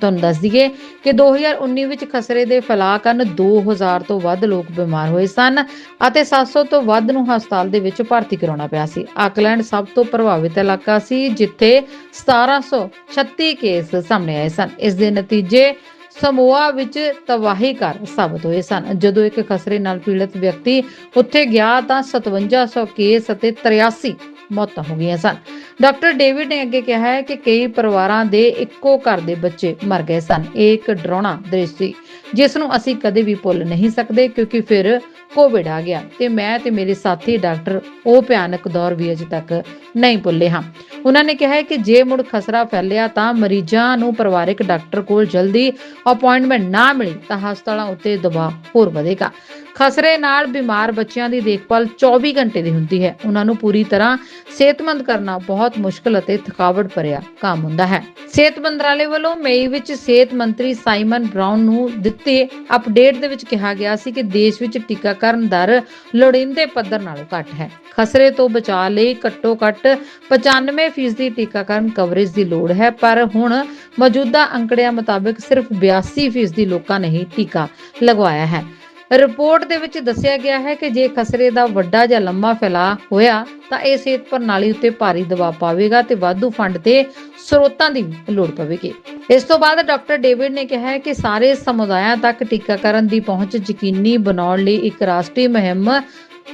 ਤੁਹਾਨੂੰ ਦੱਸ ਦਈਏ ਕਿ 2019 ਵਿੱਚ ਖਸਰੇ ਦੇ ਫੈਲਾਅ ਕਾਰਨ 2000 ਤੋਂ ਵੱਧ ਲੋਕ ਬਿਮਾਰ ਹੋਏ ਸਨ ਅਤੇ 700 ਤੋਂ ਵੱਧ ਨੂੰ ਹਸਪਤਾਲ ਦੇ ਵਿੱਚ ਭਰਤੀ ਕਰਾਉਣਾ ਪਿਆ ਸੀ। ਆਕਲੈਂਡ ਸਭ ਤੋਂ ਪ੍ਰਭਾਵਿਤ ਇਲਾਕਾ ਸੀ, ਜਿੱਥੇ 1736 ਕੇਸ ਸਾਹਮਣੇ ਆਏ ਸਨ। ਇਸ ਦੇ ਨਤੀਜੇ ਸਮੋਆ ਵਿੱਚ ਤਬਾਹੀ ਕਰ ਸਾਬਤ ਹੋਏ ਸਨ। ਜਦੋਂ ਇੱਕ ਖਸਰੇ ਨਾਲ ਪੀੜਤ ਵਿਅਕਤੀ ਉੱਥੇ ਗਿਆ ਤਾਂ 5700 ਕੇਸ ਅਤੇ 83 ਮੌਤਾਂ ਹੋ ਗਈਆਂ ਸਨ। ਡਾਕਟਰ ਡੇਵਿਡ ਨੇ ਅੱਗੇ ਕਿਹਾ ਹੈ ਕਿ ਕਈ ਪਰਿਵਾਰਾਂ ਦੇ ਇੱਕੋ ਘਰ ਦੇ ਬੱਚੇ ਮਰ ਗਏ ਸਨ। ਇਹ ਇੱਕ ਡਰਾਉਣਾ ਦ੍ਰਿਸ਼ ਸੀ, ਜਿਸ ਨੂੰ ਅਸੀਂ ਕਦੇ ਵੀ ਭੁੱਲ ਨਹੀਂ ਸਕਦੇ, ਕਿਉਂਕਿ ਫਿਰ ਕੋਵਿਡ ਆ ਗਿਆ ਤੇ ਮੈਂ ਤੇ ਮੇਰੇ ਸਾਥੀ ਡਾਕਟਰ ਉਹ ਭਿਆਨਕ ਦੌਰ ਵੀ ਅਜੇ ਤੱਕ ਨਹੀਂ ਭੁੱਲੇ ਹਾਂ। ਉਹਨਾਂ ਨੇ ਕਿਹਾ ਹੈ ਕਿ ਜੇ ਮੁੜ ਖਸਰਾ ਫੈਲਿਆ ਤਾਂ ਮਰੀਜ਼ਾਂ ਨੂੰ ਪਰਿਵਾਰਕ ਡਾਕਟਰ ਕੋਲ ਜਲਦੀ ਅਪਾਇੰਟਮੈਂਟ ਨਾ ਮਿਲੀ ਤਾਂ ਹਸਪਤਾਲਾਂ ਉੱਤੇ ਦਬਾਅ ਹੋਰ ਵਧੇਗਾ। ਖਸਰੇ ਨਾਲ ਬਿਮਾਰ ਬੱਚਿਆਂ ਦੀ ਦੇਖਭਾਲ 24 ਘੰਟੇ ਦੀ ਹੁੰਦੀ ਹੈ। ਉਹਨਾਂ ਨੂੰ ਪੂਰੀ ਤਰ੍ਹਾਂ ਸਿਹਤਮੰਦ ਕਰਨਾ ਬਹੁਤ ਮੁਸ਼ਕਲ ਅਤੇ ਥਕਾਵਟ ਭਰਿਆ ਕੰਮ ਹੁੰਦਾ ਹੈ। ਸਿਹਤ ਮੰਤਰਾਲੇ ਵੱਲੋਂ ਮਈ ਵਿੱਚ ਸਿਹਤ ਮੰਤਰੀ ਸਾਈਮਨ ਬ੍ਰਾਊਨ ਨੂੰ ਦਿੱਤੇ ਅਪਡੇਟ ਦੇ ਵਿੱਚ ਕਿਹਾ ਗਿਆ ਸੀ ਕਿ ਦੇਸ਼ ਵਿੱਚ ਟੀਕਾਕਰਨ ਦਰ ਲੋੜੀਂਦੇ ਪੱਧਰ ਨਾਲੋਂ ਘੱਟ ਹੈ। ਖਸਰੇ ਤੋਂ ਬਚਾਅ ਲਈ ਘੱਟੋ-ਘੱਟ 95% ਟੀਕਾਕਰਨ ਕਵਰੇਜ ਦੀ ਲੋੜ ਹੈ, ਪਰ ਹੁਣ ਮੌਜੂਦਾ ਅੰਕੜਿਆਂ ਮੁਤਾਬਕ ਸਿਰਫ 82% ਲੋਕਾਂ ਨੇ ਹੀ ਟੀਕਾ ਲਗਵਾਇਆ ਹੈ। ਰਿਪੋਰਟ ਦੇ ਵਿੱਚ ਦੱਸਿਆ ਗਿਆ ਹੈ ਕਿ ਜੇ ਖਸਰੇ ਦਾ ਵੱਡਾ ਜਾਂ ਲੰਮਾ ਫੈਲਾਅ ਹੋਇਆ, ਤਾਂ ਇਹ ਸਿਹਤ ਪ੍ਰਣਾਲੀ ਉੱਤੇ ਭਾਰੀ ਦਬਾਅ ਪਾਵੇਗਾ ਤੇ ਵਾਧੂ ਫੰਡ ਤੇ ਸਰੋਤਾਂ ਦੀ ਲੋੜ ਪਵੇਗੀ। ਇਸ ਤੋਂ ਬਾਅਦ ਡਾਕਟਰ ਡੇਵਿਡ ਨੇ ਕਿਹਾ ਕਿ ਸਾਰੇ ਸਮੁਦਾਇਆਂ ਤੱਕ ਟੀਕਾਕਰਨ ਦੀ ਪਹੁੰਚ ਯਕੀਨੀ ਬਣਾਉਣ ਲਈ ਇੱਕ ਰਾਸ਼ਟਰੀ ਮੁਹਿੰਮ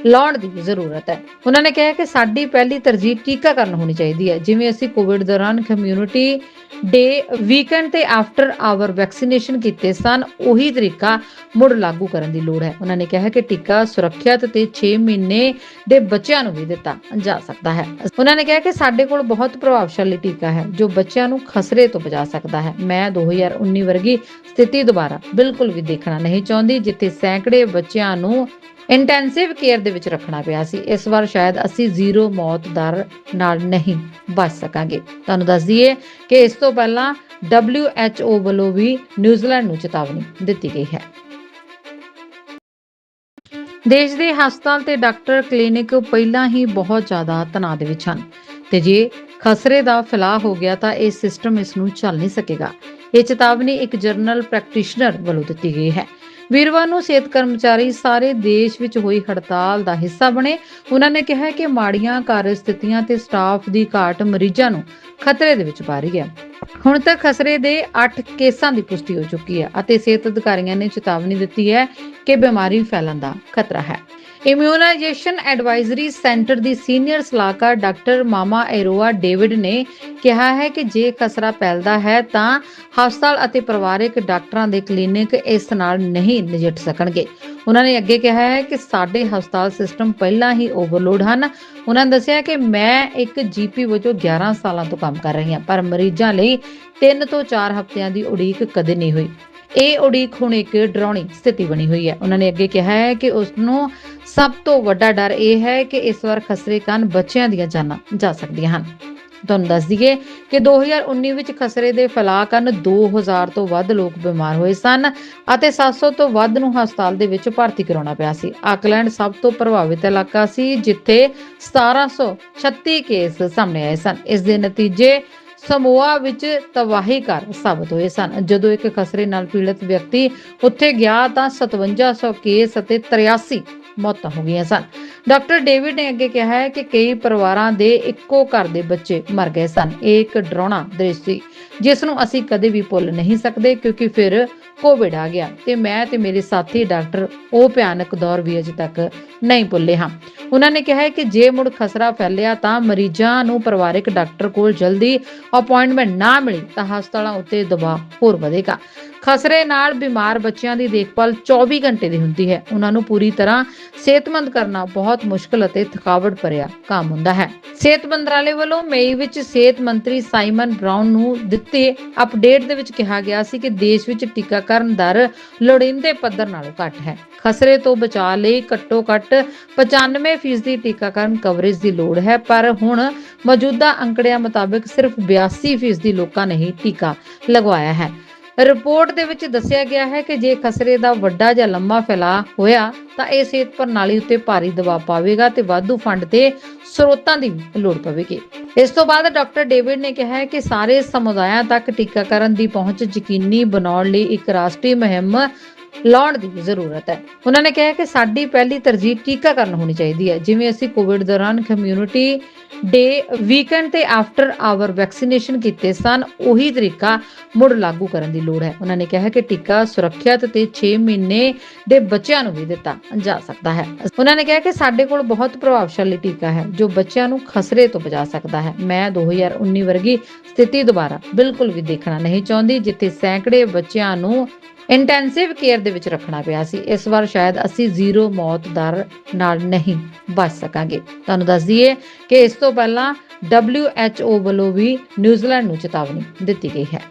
ਲਾਉਣ ਦੀ ਜ਼ਰੂਰਤ ਹੈ। ਉਹਨਾਂ ਨੇ ਕਿਹਾ ਕਿ ਸਾਡੀ ਪਹਿਲੀ ਤਰਜੀਹ ਟੀਕਾਕਰਨ ਹੋਣੀ ਚਾਹੀਦੀ ਹੈ। ਜਿਵੇਂ ਅਸੀਂ ਕੋਵਿਡ ਦੌਰਾਨ ਕਮਿਊਨਿਟੀ ਡੇ ਵੀਕਐਂਡ ਤੇ ਆਫਟਰ ਆਵਰ ਵੈਕਸੀਨੇਸ਼ਨ ਕੀਤੇ ਸਨ, ਉਹੀ ਤਰੀਕਾ ਮੁੜ ਲਾਗੂ ਕਰਨ ਦੀ ਲੋੜ ਹੈ। ਉਹਨਾਂ ਨੇ ਕਿਹਾ ਕਿ ਟੀਕਾ ਸੁਰੱਖਿਅਤ ਤੇ 6 ਮਹੀਨੇ ਦੇ ਬੱਚਿਆਂ ਨੂੰ ਵੀ ਦਿੱਤਾ ਜਾ ਸਕਦਾ ਹੈ। ਉਹਨਾਂ ਨੇ ਕਿਹਾ ਕਿ ਸਾਡੇ ਕੋਲ ਬਹੁਤ ਪ੍ਰਭਾਵਸ਼ਾਲੀ ਟੀਕਾ ਹੈ, ਜੋ ਬੱਚਿਆਂ ਨੂੰ ਖਸਰੇ ਤੋਂ ਬਚਾ ਸਕਦਾ ਹੈ। ਮੈਂ 2019 ਵਰਗੀ ਸਥਿਤੀ ਦੁਬਾਰਾ ਬਿਲਕੁਲ ਵੀ ਦੇਖਣਾ ਨਹੀਂ ਚਾਹੁੰਦੀ, ਜਿੱਥੇ ਸੈਂਕੜੇ ਬੱਚਿਆਂ ਨੂੰ ਇੰਟੈਂਸਿਵ ਕੇਅਰ ਦੇ ਵਿੱਚ ਰੱਖਣਾ ਪਿਆ ਸੀ। ਇਸ ਵਾਰ ਸ਼ਾਇਦ ਅਸੀਂ ਜ਼ੀਰੋ ਮੌਤ ਦਰ ਨਾਲ ਨਹੀਂ ਬਚ ਸਕਾਂਗੇ। ਤੁਹਾਨੂੰ ਦੱਸ ਦਈਏ ਕਿ ਇਸ ਤੋਂ ਪਹਿਲਾਂ WHO ਵੱਲੋਂ ਵੀ ਨਿਊਜ਼ੀਲੈਂਡ ਨੂੰ ਚੇਤਾਵਨੀ ਦਿੱਤੀ ਗਈ ਹੈ। ਦੇਸ਼ ਦੇ ਹਸਪਤਾਲ ਤੇ ਡਾਕਟਰ ਕਲੀਨਿਕ ਪਹਿਲਾਂ ਹੀ ਬਹੁਤ ਜ਼ਿਆਦਾ ਤਣਾਅ ਦੇ ਵਿੱਚ ਹਨ। ਤੇ ਜੇ ਖਸਰੇ ਦਾ ਫੈਲਾਅ ਹੋ ਗਿਆ ਤਾਂ ਇਹ ਸਿਸਟਮ ਇਸ ਨੂੰ ਚੱਲ ਨਹੀਂ ਸਕੇਗਾ। ਇਹ ਚੇਤਾਵਨੀ ਇੱਕ ਜਰਨਲ ਪ੍ਰੈਕਟੀਸ਼ਨਰ ਵੱਲੋਂ ਦਿੱਤੀ ਗਈ ਹੈ। ਵੀਰਵਾਰ ਨੂੰ ਸਿਹਤ ਕਰਮਚਾਰੀ ਸਾਰੇ ਦੇਸ਼ ਵਿੱਚ ਹੋਈ ਹੜਤਾਲ ਦਾ ਹਿੱਸਾ ਬਣੇ। ਉਹਨਾਂ ਨੇ ਕਿਹਾ ਕਿ ਮਾੜੀਆਂ ਕਾਰਜ ਸਥਿਤੀਆਂ ਤੇ ਸਟਾਫ ਦੀ ਘਾਟ ਮਰੀਜ਼ਾਂ ਨੂੰ ਖਤਰੇ ਦੇ ਵਿੱਚ ਪਾ ਰਹੀ ਹੈ। ਹੁਣ ਤੱਕ ਖਸਰੇ ਦੇ 8 ਕੇਸਾਂ ਦੀ ਪੁਸ਼ਟੀ ਹੋ ਚੁੱਕੀ ਹੈ ਅਤੇ ਸਿਹਤ ਅਧਿਕਾਰੀਆਂ ਨੇ ਚੇਤਾਵਨੀ ਦਿੱਤੀ ਹੈ ਕਿ ਬਿਮਾਰੀ ਫੈਲਣ ਦਾ ਖਤਰਾ ਹੈ। ਇਮਿਊਨਾਈਜੇਸ਼ਨ ਐਡਵਾਈਜ਼ਰੀ ਸੈਂਟਰ ਦੀ ਸੀਨੀਅਰ ਸਲਾਹਕਾਰ ਡਾਕਟਰ ਮਾਮਾ ਐਰੋਆ ਡੇਵਿਡ ਨੇ ਕਿਹਾ ਹੈ ਕਿ ਜੇ ਖਸਰਾ ਫੈਲਦਾ ਹੈ ਤਾਂ ਹਸਪਤਾਲ ਅਤੇ ਪਰਿਵਾਰਕ ਡਾਕਟਰਾਂ ਦੇ ਕਲੀਨਿਕ ਇਸ ਨਾਲ ਨਹੀਂ ਨਜਿੱਠ ਸਕਣਗੇ। ਉਹਨਾਂ ਨੇ ਅੱਗੇ ਕਿਹਾ ਹੈ ਕਿ ਸਾਡੇ ਹਸਪਤਾਲ ਸਿਸਟਮ ਪਹਿਲਾਂ ਹੀ ਓਵਰਲੋਡ ਹਨ। ਉਹਨਾਂ ਨੇ ਦੱਸਿਆ ਕਿ ਮੈਂ ਇੱਕ ਜੀਪੀ ਵਜੋਂ 11 ਸਾਲਾਂ ਤੋਂ ਕੰਮ ਕਰ ਰਹੀ ਹਾਂ, ਪਰ ਮਰੀਜ਼ਾਂ ਲਈ 3 ਤੋਂ 4 ਹਫ਼ਤਿਆਂ ਦੀ ਉਡੀਕ ਕਦੇ ਨਹੀਂ ਹੋਈ। ਇਹ ਉਡੀਕ ਹੁਣ ਇੱਕ ਡਰਾਉਣੀ ਸਥਿਤੀ ਬਣੀ ਹੋਈ ਹੈ। ਉਹਨਾਂ ਨੇ ਅੱਗੇ ਕਿਹਾ ਹੈ ਕਿ ਉਸ ਨੂੰ ਸਭ ਤੋਂ ਵੱਡਾ ਡਰ ਇਹ ਹੈ ਕਿ ਇਸ ਵਾਰ ਖਸਰੇ ਕਾਰਨ ਬੱਚਿਆਂ ਦੀਆਂ ਜਾਨਾਂ ਜਾ ਸਕਦੀਆਂ ਹਨ। ਤੁਹਾਨੂੰ ਦੱਸ ਦਈਏ ਕਿ 2019 ਵਿੱਚ ਖਸਰੇ ਦੇ ਫੈਲਾਅ ਕਾਰਨ 2000 ਤੋਂ ਵੱਧ ਲੋਕ ਬਿਮਾਰ ਹੋਏ ਸਨ ਅਤੇ 700 ਤੋਂ ਵੱਧ ਨੂੰ ਹਸਪਤਾਲ ਦੇ ਵਿੱਚ ਭਰਤੀ ਕਰਾਉਣਾ ਪਿਆ ਸੀ। ਆਕਲੈਂਡ ਸਭ ਤੋਂ ਪ੍ਰਭਾਵਿਤ ਇਲਾਕਾ ਸੀ, ਜਿੱਥੇ 1736 ਕੇਸ ਸਾਹਮਣੇ ਆਏ ਸਨ। ਇਸ ਦੇ ਨਤੀਜੇ ਸਮੋਆ ਵਿੱਚ ਤਬਾਹੀ ਕਰ ਸਾਬਤ ਹੋਏ ਸਨ। ਜਦੋਂ ਇੱਕ ਖਸਰੇ ਨਾਲ ਪੀੜਤ ਵਿਅਕਤੀ ਉੱਥੇ ਗਿਆ ਤਾਂ 5700 ਕੇਸ ਅਤੇ 83 ਮੌਤਾਂ ਹੋ ਗਈਆਂ ਸਨ। ਡਾਕਟਰ ਡੇਵਿਡ ਨੇ ਅੱਗੇ ਕਿਹਾ ਹੈ ਕਿ ਕਈ ਪਰਿਵਾਰਾਂ ਦੇ ਇੱਕੋ ਘਰ ਦੇ ਬੱਚੇ ਮਰ ਗਏ ਸਨ। ਇਹ ਇੱਕ ਡਰਾਉਣਾ ਦ੍ਰਿਸ਼ ਸੀ, ਜਿਸ ਨੂੰ ਅਸੀਂ ਕਦੇ ਵੀ ਭੁੱਲ ਨਹੀਂ ਸਕਦੇ, ਕਿਉਂਕਿ ਫਿਰ ਕੋਵਿਡ ਆ ਗਿਆ ਤੇ ਮੈਂ ਤੇ ਮੇਰੇ ਸਾਥੀ ਡਾਕਟਰ ਉਹ ਭਿਆਨਕ ਦੌਰ ਵੀ ਅਜੇ ਤੱਕ ਨਹੀਂ ਭੁੱਲੇ ਹਾਂ। ਉਹਨਾਂ ਨੇ ਕਿਹਾ ਹੈ ਕਿ ਜੇ ਮੁੜ ਖਸਰਾ ਫੈਲਿਆ ਤਾਂ ਮਰੀਜ਼ਾਂ ਨੂੰ ਪਰਿਵਾਰਕ ਡਾਕਟਰ ਕੋਲ ਜਲਦੀ ਅਪਾਇੰਟਮੈਂਟ ਨਾ ਮਿਲੀ ਤਾਂ ਹਸਪਤਾਲਾਂ ਉੱਤੇ ਦਬਾਅ ਹੋਰ ਵਧੇਗਾ। ਖਸਰੇ ਨਾਲ ਬਿਮਾਰ ਬੱਚਿਆਂ ਦੀ ਦੇਖਭਾਲ 24 ਘੰਟੇ ਦੀ ਹੁੰਦੀ ਹੈ। ਉਹਨਾਂ ਨੂੰ ਪੂਰੀ ਤਰ੍ਹਾਂ ਸਿਹਤਮੰਦ ਕਰਨਾ ਬਹੁਤ ਮੁਸ਼ਕਲ ਅਤੇ ਥਕਾਵਟ ਭਰਿਆ ਕੰਮ ਹੁੰਦਾ ਹੈ। ਸਿਹਤ ਮੰਤਰਾਲੇ ਵੱਲੋਂ ਮਈ ਵਿੱਚ ਸਿਹਤ ਮੰਤਰੀ ਸਾਈਮਨ ਬ੍ਰਾਊਨ ਨੂੰ ਦਿੱਤੇ ਅਪਡੇਟ ਦੇ ਵਿੱਚ ਕਿਹਾ ਗਿਆ ਸੀ ਕਿ ਦੇਸ਼ ਵਿੱਚ ਟੀਕਾਕਰਨ ਦਰ ਲੋੜੀਂਦੇ ਪੱਧਰ ਨਾਲੋਂ ਘੱਟ ਹੈ। ਖਸਰੇ ਤੋਂ ਬਚਾਅ ਲਈ ਘੱਟੋ-ਘੱਟ 95% ਦੀ ਟੀਕਾਕਰਨ ਕਵਰੇਜ ਦੀ ਲੋੜ ਹੈ, ਪਰ ਹੁਣ ਮੌਜੂਦਾ ਅੰਕੜਿਆਂ ਮੁਤਾਬਕ ਸਿਰਫ 82% ਲੋਕਾਂ ਨੇ ਹੀ ਟੀਕਾ ਲਗਵਾਇਆ ਹੈ। ਰਿਪੋਰਟ ਦੇ ਵਿੱਚ ਦੱਸਿਆ ਗਿਆ ਹੈ ਕਿ ਜੇ ਖਸਰੇ ਦਾ ਵੱਡਾ ਜਾਂ ਲੰਮਾ ਫੈਲਾਅ ਹੋਇਆ, ਤਾਂ ਇਹ ਸਿਹਤ ਪ੍ਰਣਾਲੀ ਉੱਤੇ ਭਾਰੀ ਦਬਾਅ ਪਾਵੇਗਾ ਤੇ ਵਾਧੂ ਫੰਡ ਤੇ ਸਰੋਤਾਂ ਦੀ ਲੋੜ ਪਵੇਗੀ। ਇਸ ਤੋਂ ਬਾਅਦ ਡਾਕਟਰ ਡੇਵਿਡ ਨੇ ਕਿਹਾ ਹੈ ਕਿ ਸਾਰੇ ਸਮੁਦਾਇਆਂ ਤੱਕ ਟੀਕਾਕਰਨ ਦੀ ਪਹੁੰਚ ਯਕੀਨੀ ਬਣਾਉਣ ਲਈ ਇੱਕ ਰਾਸ਼ਟਰੀ ਮੁਹਿੰਮ ਲਾਉਣ ਦੀ ਜ਼ਰੂਰਤ ਹੈ। ਉਹਨਾਂ ਨੇ ਕਿਹਾ ਕਿ ਸਾਡੀ ਪਹਿਲੀ ਤਰਜੀਹ ਟੀਕਾਕਰਨ ਹੋਣੀ ਚਾਹੀਦੀ ਹੈ। ਜਿਵੇਂ ਅਸੀਂ ਕੋਵਿਡ ਦੌਰਾਨ ਕਮਿਊਨਿਟੀ ਡੇ ਵੀਕਐਂਡ ਤੇ ਆਫਟਰ ਆਵਰ ਵੈਕਸੀਨੇਸ਼ਨ ਕੀਤੇ ਸਨ, ਉਹੀ ਤਰੀਕਾ ਮੁੜ ਲਾਗੂ ਕਰਨ ਦੀ ਲੋੜ ਹੈ। ਉਹਨਾਂ ਨੇ ਕਿਹਾ ਕਿ ਟੀਕਾ ਸੁਰੱਖਿਅਤ ਤੇ 6 ਮਹੀਨੇ ਦੇ ਬੱਚਿਆਂ ਨੂੰ ਵੀ ਦਿੱਤਾ ਜਾ ਸਕਦਾ ਹੈ। ਉਹਨਾਂ ਨੇ ਕਿਹਾ ਕਿ ਸਾਡੇ ਕੋਲ ਬਹੁਤ ਪ੍ਰਭਾਵਸ਼ਾਲੀ ਟੀਕਾ ਹੈ, ਜੋ ਬੱਚਿਆਂ ਨੂੰ ਖਸਰੇ ਤੋਂ ਬਚਾ ਸਕਦਾ ਹੈ। ਮੈਂ 2019 ਵਰਗੀ ਸਥਿਤੀ ਦੁਬਾਰਾ ਬਿਲਕੁਲ ਵੀ ਦੇਖਣਾ ਨਹੀਂ ਚਾਹੁੰਦੀ, ਜਿੱਥੇ ਸੈਂਕੜੇ ਬੱਚਿਆਂ ਨੂੰ ਇੰਟੈਂਸਿਵ ਕੇਅਰ ਦੇ ਵਿੱਚ ਰੱਖਣਾ ਪਿਆ ਸੀ। ਇਸ ਵਾਰ ਸ਼ਾਇਦ ਅਸੀਂ ਜ਼ੀਰੋ ਮੌਤ ਦਰ ਨਾਲ ਨਹੀਂ ਬਚ ਸਕਾਂਗੇ। ਤੁਹਾਨੂੰ ਦੱਸ ਦਈਏ ਕਿ ਇਸ ਤੋਂ ਪਹਿਲਾਂ WHO ਵੱਲੋਂ ਵੀ ਨਿਊਜ਼ੀਲੈਂਡ ਨੂੰ ਚੇਤਾਵਨੀ ਦਿੱਤੀ ਗਈ ਹੈ।